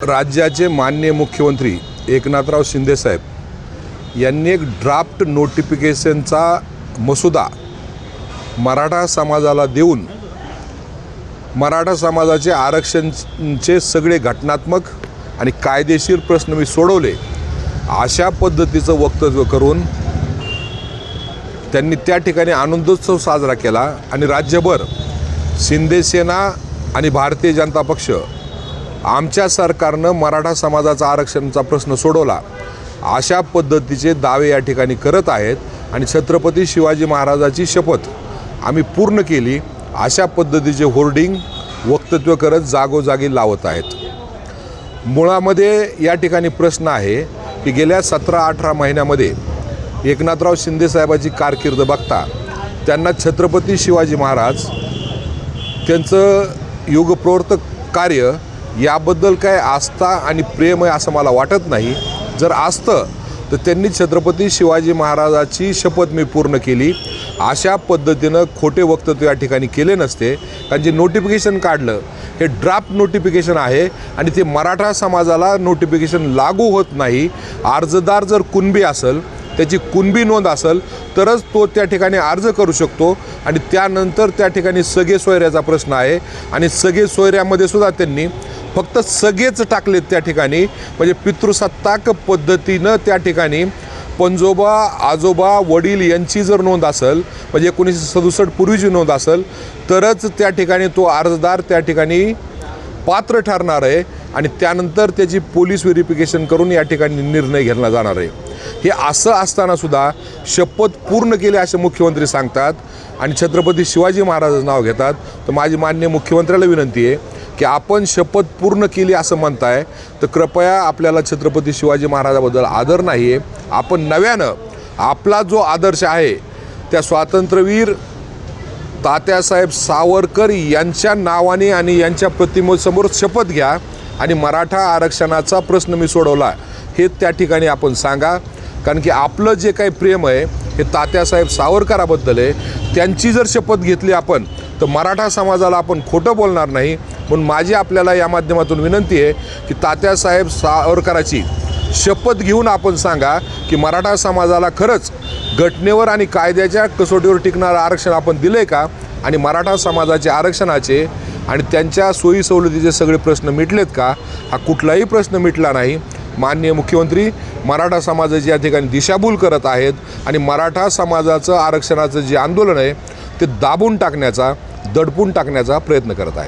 राज्याचे माननीय मुख्यमंत्री एकनाथराव शिंदेसाहेब यांनी एक ड्राफ्ट नोटिफिकेशनचा मसुदा मराठा समाजाला देऊन मराठा समाजाचे आरक्षणचे सगळे घटनात्मक आणि कायदेशीर प्रश्न मी सोडवले अशा पद्धतीचं वक्तव्य करून त्यांनी त्या ठिकाणी आनंदोत्सव साजरा केला आणि राज्यभर शिंदेसेना आणि भारतीय जनता पक्ष आमच्या सरकारनं मराठा समाजाचा आरक्षणाचा प्रश्न सोडवला. अशा पद्धतीचे दावे या ठिकाणी करत आहेत आणि छत्रपती शिवाजी महाराजाची शपथ आम्ही पूर्ण केली. अशा पद्धतीचे होर्डिंग वक्तव्य करत जागोजागी लावत आहेत. मुळामध्ये या ठिकाणी प्रश्न आहे की गेल्या सतरा अठरा महिन्यामध्ये एकनाथराव शिंदेसाहेबाची कारकीर्द बघता त्यांना छत्रपती शिवाजी महाराज त्यांचं युगप्रवर्तक कार्य याबद्दल काय आस्था आणि प्रेम आहे असं मला वाटत नाही. जर असतं तर त्यांनी छत्रपती शिवाजी महाराजाची शपथ मी पूर्ण केली. अशा पद्धतीनं खोटे वक्तव्य या ठिकाणी केले नसते. कारण जे नोटिफिकेशन काढलं हे ड्राफ्ट नोटिफिकेशन आहे आणि ते मराठा समाजाला नोटिफिकेशन लागू होत नाही. अर्जदार जर कुणबी असेल त्याची कुणबी नोंद असेल तरच तो त्या ठिकाणी अर्ज करू शकतो आणि त्यानंतर त्या ठिकाणी सगळे सोयऱ्याचा प्रश्न आहे. आणि सगळे सोयऱ्यामध्ये सुद्धा त्यांनी फक्त सगळेच टाकलेत त्या ठिकाणी. म्हणजे पितृसत्ताक पद्धतीनं त्या ठिकाणी पंजोबा आजोबा वडील यांची जर नोंद असेल म्हणजे एकोणीसशे सदुसष्ट पूर्वीची नोंद असेल तरच त्या ठिकाणी तो अर्जदार त्या ठिकाणी पात्र ठरणार आहे आणि त्यानंतर त्याची पोलीस व्हेरिफिकेशन करून या ठिकाणी निर्णय घेतला जाणार आहे. हे असं असताना सुद्धा शपथ पूर्ण केली असे मुख्यमंत्री सांगतात आणि छत्रपती शिवाजी महाराजाचं नाव घेतात. तर माझी मान्य मुख्यमंत्र्याला विनंती आहे की आपण शपथ पूर्ण केली असं म्हणताय तर कृपया आपल्याला छत्रपती शिवाजी महाराजाबद्दल आदर नाही आहे आपण नव्यानं आपला जो आदर्श आहे त्या स्वातंत्र्यवीर तात्यासाहेब सावरकर यांच्या नावाने आणि यांच्या प्रतिमेसमोर शपथ घ्या आणि मराठा आरक्षणाचा प्रश्न मी सोडवला हे त्या ठिकाणी आपण सांगा. कारण की आपलं जे काही प्रेम आहे हे तात्यासाहेब सावरकराबद्दल आहे. त्यांची जर शपथ घेतली आपण तर मराठा समाजाला आपण खोटं बोलणार नाही. म्हणून माझी आपल्याला या माध्यमातून विनंती आहे की तात्यासाहेब सावरकराची शपथ घेऊन आपण सांगा की मराठा समाजाला खरंच घटनेवर आणि कायद्याच्या कसोटीवर टिकणारं आरक्षण आपण दिलं आहे का? आणि मराठा समाजाचे आरक्षणाचे आणि त्यांच्या सोयी सवलतीचे सगळे प्रश्न मिटलेत का? हा कुठलाही प्रश्न मिटला नाही. माननीय मुख्यमंत्री मराठा समाजाची या ठिकाणी दिशाभूल करत आहेत आणि मराठा समाजाचं आरक्षणाचं जे आंदोलन आहे ते दाबून टाकण्याचा दडपून टाकण्याचा प्रयत्न करत आहेत.